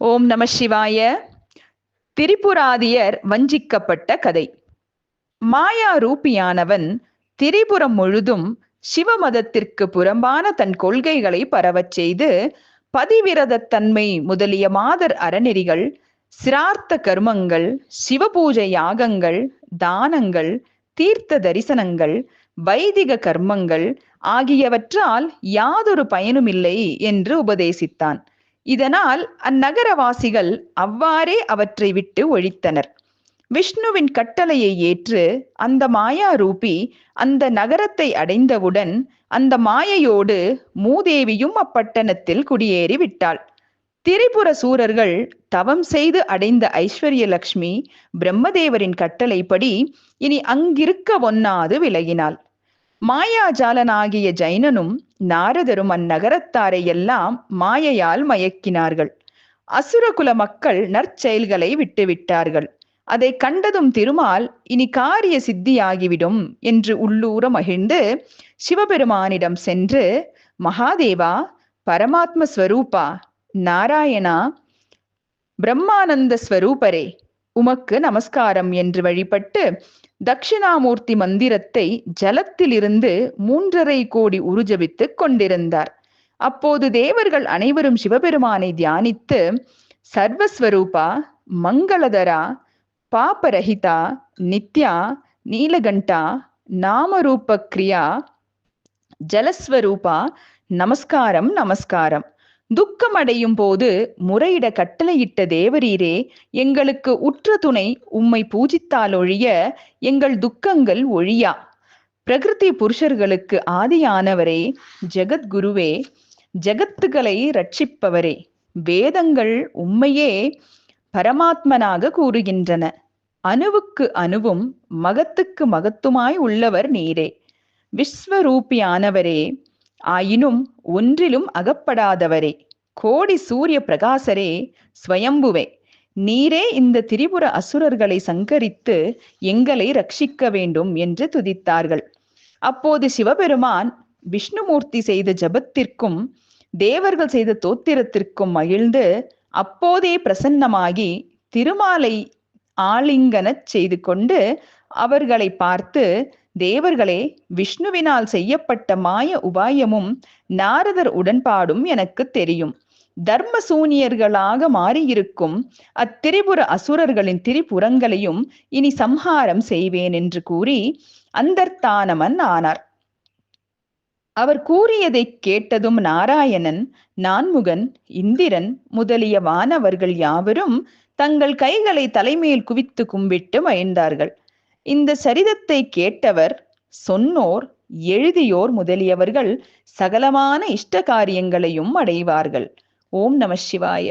ஓம் நம சிவாய. திரிபுராதியர் வஞ்சிக்கப்பட்ட கதை. மாயா ரூபியானவன் திரிபுரம் முழுதும் சிவமதத்திற்கு புறம்பான தன் கொள்கைகளை பரவச் செய்து பதிவிரதத்தன்மை முதலிய மாதர் அறநெறிகள் சிரார்த்த கர்மங்கள் சிவபூஜை யாகங்கள் தானங்கள் தீர்த்த தரிசனங்கள் வைதிக கர்மங்கள் ஆகியவற்றால் யாதொரு பயனுமில்லை என்று உபதேசித்தான். இதனால் அந்நகரவாசிகள் அவ்வாறே அவற்றை விட்டு ஒழித்தனர். விஷ்ணுவின் கட்டளையை ஏற்று அந்த மாயா ரூபி அந்த நகரத்தை அடைந்தவுடன் அந்த மாயையோடு மூதேவியும் அப்பட்டணத்தில் குடியேறி விட்டாள். திரிபுர சூரர்கள் தவம் செய்து அடைந்த ஐஸ்வர்ய லக்ஷ்மி பிரம்மதேவரின் கட்டளைப்படி இனி அங்கிருக்க ஒன்னாது விலகினாள். மாயாஜாலனாகிய ஜைனனும் நாரதரும் அந்நகரத்தாரை எல்லாம் மாயையால் மயக்கினார்கள். அசுரகுல மக்கள் நற்செயல்களை விட்டுவிட்டார்கள். அதை கண்டதும் திருமால் இனி காரிய சித்தியாகிவிடும் என்று உள்ளூர மகிழ்ந்து சிவபெருமானிடம் சென்று மகாதேவா பரமாத்ம ஸ்வரூபா நாராயணா பிரம்மானந்த ஸ்வரூபரே உமக்கு நமஸ்காரம் என்று வழிபட்டு தட்சிணாமூர்த்தி மந்திரத்தை ஜலத்திலிருந்து மூன்றரை கோடி உருஜபித்துக் கொண்டிருந்தார். அப்போது தேவர்கள் அனைவரும் சிவபெருமானை தியானித்து சர்வஸ்வரூபா மங்களதரா பாபரஹிதா நித்யா நீலகண்டா நாமரூப கிரியா ஜலஸ்வரூபா நமஸ்காரம் நமஸ்காரம். துக்கமடையும் போது முறையிட கட்டளையிட்ட தேவரீரே எங்களுக்கு உற்ற துணை உம்மை பூஜித்தால் ஒழிய எங்கள் துக்கங்கள் ஒழியா. பிரகிருதி புருஷர்களுக்கு ஆதியானவரே ஜெகத்குருவே ஜெகத்துகளை ரட்சிப்பவரே வேதங்கள் உம்மையே பரமாத்மனாக கூறுகின்றன. அணுவுக்கு அணுவும் மகத்துக்கு மகத்துமாய் உள்ளவர் நீரே. விஸ்வரூபியானவரே ஆயினும் ஒன்றிலும் அகப்படாதவரே கோடி சூரிய பிரகாசரே ஸ்வயம்புவே. நீரே இந்த திரிபுர அசுரர்களை சங்கரித்து எங்களை ரட்சிக்க வேண்டும் என்று துதித்தார்கள். அப்போது சிவபெருமான் விஷ்ணுமூர்த்தி செய்த ஜபத்திற்கும் தேவர்கள் செய்த தோத்திரத்திற்கும் மகிழ்ந்து அப்போதே பிரசன்னமாகி திருமாலை ஆலிங்கனச் செய்து கொண்டு அவர்களை பார்த்து தேவர்களே விஷ்ணுவினால் செய்யப்பட்ட மாய உபாயமும் நாரதர் உடன்பாடும் எனக்கு தெரியும். தர்ம சூனியர்களாக மாறியிருக்கும் அத்திரிபுர அசுரர்களின் திரிபுரங்களையும் இனி சம்ஹாரம் செய்வேன் என்று கூறி அந்தர்த்தானமன் ஆனார். அவர் கூறியதை கேட்டதும் நாராயணன் நான்முகன் இந்திரன் முதலிய வானவர்கள் யாவரும் தங்கள் கைகளை தலைமையில் குவித்து கும்பிட்டு மகிழ்ந்தார்கள் இந்த சரிதத்தை கேட்டவர் சொன்னோர் எழுதியோர் முதலியவர்கள் சகலமான இஷ்ட காரியங்களையும் அடைவார்கள். ஓம் நம சிவாய.